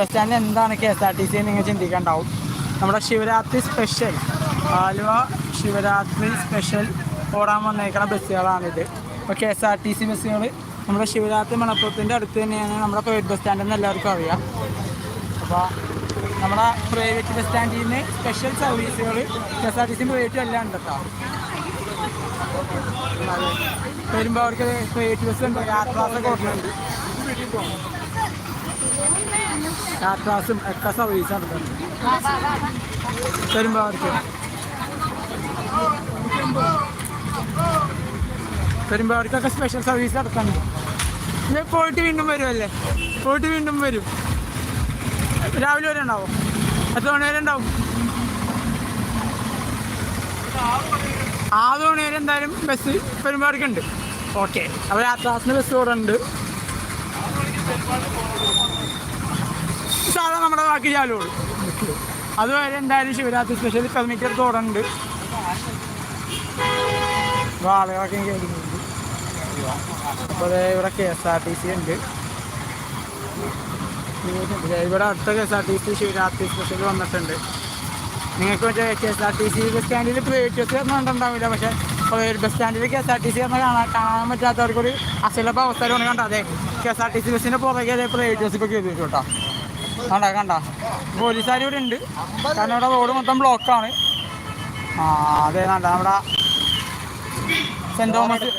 Bus സ്റ്റാൻഡിൽ എന്താണ് K S R T C നിങ്ങൾ ചിന്തിക്കണ്ടാവും. നമ്മുടെ ശിവരാത്രി സ്പെഷ്യൽ ആലുവ ശിവരാത്രി സ്പെഷ്യൽ ഓടാൻ വന്നേക്കുന്ന ബസ്സുകളാണിത് ഇപ്പോൾ K S R T C ബസ്സുകൾ നമ്മുടെ ശിവരാത്രി മണപ്പുറത്തിന്റെ അടുത്ത് തന്നെയാണ് നമ്മുടെ പ്രൈവറ്റ് ബസ് സ്റ്റാൻഡ് എന്ന് എല്ലാവർക്കും അറിയാം. അപ്പോൾ നമ്മുടെ പ്രൈവറ്റ് ബസ് സ്റ്റാൻഡിൽ നിന്ന് സ്പെഷ്യൽ സർവീസുകൾ K S R T C private എല്ലാം ഉണ്ട് കേട്ടോ വരുമ്പോൾ അവർക്ക് പ്രൈവറ്റ് ബസ് ഉണ്ട് യാത്രാസൊക്കെ ഓടുന്നുണ്ട് യാത്രാസും ഒക്കെ സർവീസ് നടത്തുന്നുണ്ട് വരുമ്പോൾ അവർക്ക് വരുമ്പോൾ അവർക്കൊക്കെ സ്പെഷ്യൽ സർവീസ് നടത്തുന്നുണ്ട് പോയിട്ട് വീണ്ടും വരുമല്ലേ പോയിട്ട് വീണ്ടും വരും രാവിലെ വരെ ഉണ്ടാവും എത്ര മണി വരെ ഉണ്ടാവും ആറ് മണി വരെ എന്തായാലും ബസ് പെരുമ്പാടിക്കുണ്ട് ഓക്കെ അപ്പോൾ യാത്രാസിന് ബസ് കൂടെ ഉണ്ട് നമ്മുടെ ബാക്കി ചാലുള്ളൂ അതുവരെ എന്തായാലും ശിവരാത്രി സ്പെഷ്യൽ പെർമിറ്റർ തോടുണ്ട് ആളുകളൊക്കെ കേൾക്കുന്നുണ്ട്. അപ്പോൾ ഇവിടെ K S R T C ഉണ്ട് ഇവിടെ അടുത്ത K S R T C Shivaratri special വന്നിട്ടുണ്ട്. നിങ്ങൾക്ക് മറ്റേ K S R T C bus സ്റ്റാൻഡിൽ പ്രൈവറ്റ് ബസ് കണ്ടിട്ടുണ്ടാവില്ല പക്ഷെ പ്രൈവറ്റ് ബസ് സ്റ്റാൻഡിൽ K S R T C എന്ന് കാണാൻ കാണാൻ പറ്റാത്തവർക്കൊരു അസുലഭ അവസരമാണ് കണ്ടത് അതെ K S R T C ബസ്സിന്റെ പുറകെ പ്രൈവറ്റ് ബസ് ഇപ്പോൾ കയറി കേട്ടോ. കണ്ട കണ്ട? പോലീസുകാർ ഇവിടെ ഉണ്ട് കാരണം ഇവിടെ റോഡ് മൊത്തം ബ്ലോക്കാണ്. ആ അതെ കണ്ട നമ്മുടെ സെന്റ് തോമസ്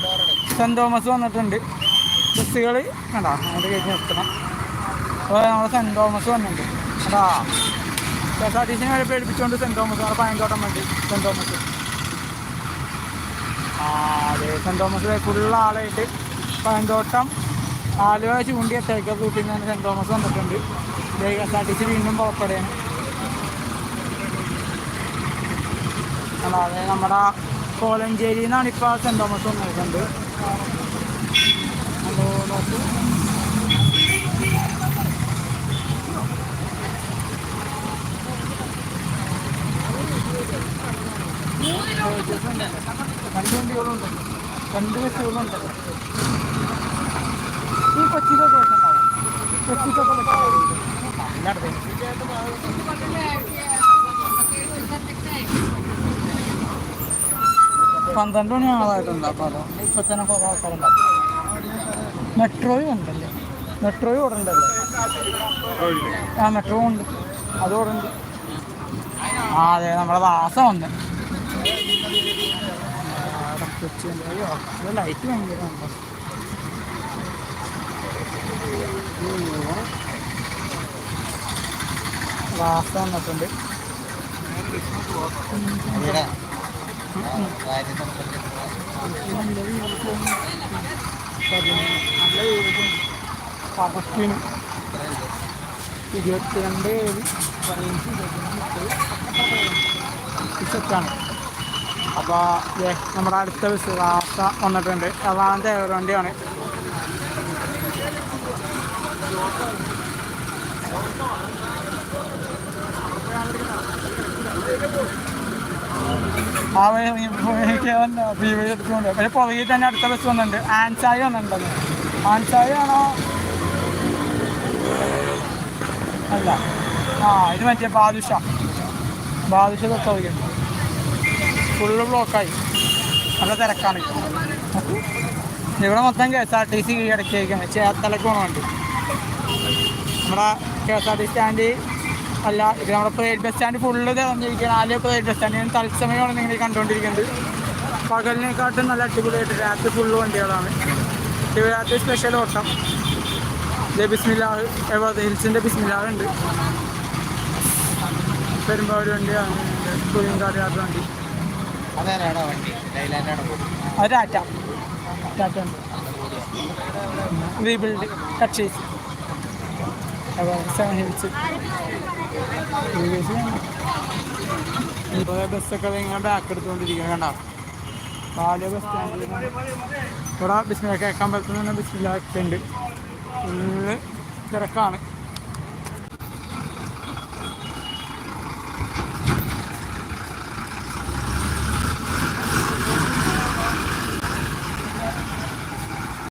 സെന്റ് തോമസ് വന്നിട്ടുണ്ട്. ബസ്സുകൾ കണ്ട അങ്ങോട്ട് കയറ്റി നിർത്തണം. അപ്പോൾ നമ്മുടെ സെന്റ് തോമസ് വന്നിട്ടുണ്ട്. കണ്ടാ? കെ എസ് ആർ ടി സിനെ വരെ പേടിപ്പിച്ചുകൊണ്ട് സെന്റ് തോമസ് നമ്മുടെ പയങ്കോട്ടം വേണ്ടി സെന്റ് തോമസ്. ആ അതെ സെന്റ് തോമസ് ഫുള്ള് ആളായിട്ട് പയങ്കോട്ടം ആലുവ ചൂണ്ടി എട്ടേക്കർ റൂട്ടിൽ നിന്ന് സെന്റ് തോമസ് വന്നിട്ടുണ്ട്. K S R T C വീണ്ടും പുറപ്പെടുകയാണ്. അതായത് അതെ നമ്മുടെ കോലഞ്ചേരിയിൽ നിന്നാണ് ഇപ്പോൾ സെന്റ് തോമസ് വന്നിട്ടുണ്ട് ഹലോ നോക്കൂ രണ്ട് വണ്ടികളുണ്ട് രണ്ട് ബസ്സുകളുണ്ട് ഈ കൊച്ചിയിലൊക്കെ വെച്ചിട്ടുണ്ടാവും കൊച്ചിക്കൊക്കെ പന്ത്രണ്ട് മണി ആളായിട്ടുണ്ട് അപ്പോൾ അതോ ഇപ്പം തന്നെ കുറേ ആൾക്കാരുണ്ടാവും മെട്രോയും ഉണ്ടല്ലേ? മെട്രോയും ഇവിടെ ഉണ്ടല്ലേ? ആ മെട്രോ ഉണ്ട്. അതും ഇവിടെ ഉണ്ട്. ആ അതെ നമ്മുടെ വാസം ഉണ്ട്. ലൈറ്റ് ഭയങ്കര വാസം വന്നിട്ടുണ്ട്. പതക്കിന് ഇരുപത്തിരണ്ട് സെറ്റാണ് അപ്പോൾ നമ്മുടെ അടുത്ത ബസ് വാർത്ത വന്നിട്ടുണ്ട്. എറണാകുളത്തെ വണ്ടിയാണ്. ആ വഴി എടുത്തുകൊണ്ട് പക്ഷേ പുറകിൽ തന്നെ അടുത്ത ബസ് വന്നിട്ടുണ്ട് ആൻസായി ആൻസായി ആണോ അല്ല ആ ഇത് മറ്റേ ബാദുഷ ബാദുഷ തൊട്ടറിയും ഫുള്ള് ബ്ലോക്കായി നല്ല തിരക്കാണ് ഇവിടെ മൊത്തം K S R T C കീഴടക്കിയേക്കാണ് ചേർത്തലക്ക് വേണ്ടി നമ്മുടെ K S R T stand അല്ല ഇത് നമ്മുടെ പ്രൈവറ്റ് ബസ് സ്റ്റാൻഡ് ഫുള്ള് തിറഞ്ഞിരിക്കുകയാണ് ആദ്യം പ്രൈവറ്റ് ബസ് സ്റ്റാൻഡ് ഞാൻ തത്സമയമാണ് നിങ്ങൾ കണ്ടുകൊണ്ടിരിക്കുന്നത്. പകലിനെക്കാട്ടും നല്ല അടിപൊളിയായിട്ട് രാത്രി ഫുള്ള് വണ്ടികളാണ്. ശിവരാത്രി സ്പെഷ്യൽ ഓട്ടം. ഇതേ ബിസ്മില്ലാഹ് എവിടെ ഹിൽസിന്റെ ബിസ്മില്ലാഹ് ഉണ്ട്. പെരുമ്പാവൂർ വണ്ടി അങ്ങനെയുണ്ട് കുഴിങ്കാട് യാത്ര വണ്ടി. അത് ടാറ്റ ടാറ്റ ഉണ്ട് റീബിൽഡ് ടച്ചേസ് സെവൻ ഹിൽസ് ഇപ്പോൾ ബസ്സൊക്കെ ഇങ്ങനെ ബാക്ക് എടുത്തുകൊണ്ടിരിക്കുന്നത് കണ്ടോ? പാല ബസ് സ്റ്റാൻഡിൽ ഇവിടെ ബിസ്മില കേൾക്കാൻ പറ്റുന്ന ബിസ്മിലൊക്കെ ഉണ്ട്. ഫുള്ള് തിരക്കാണ്.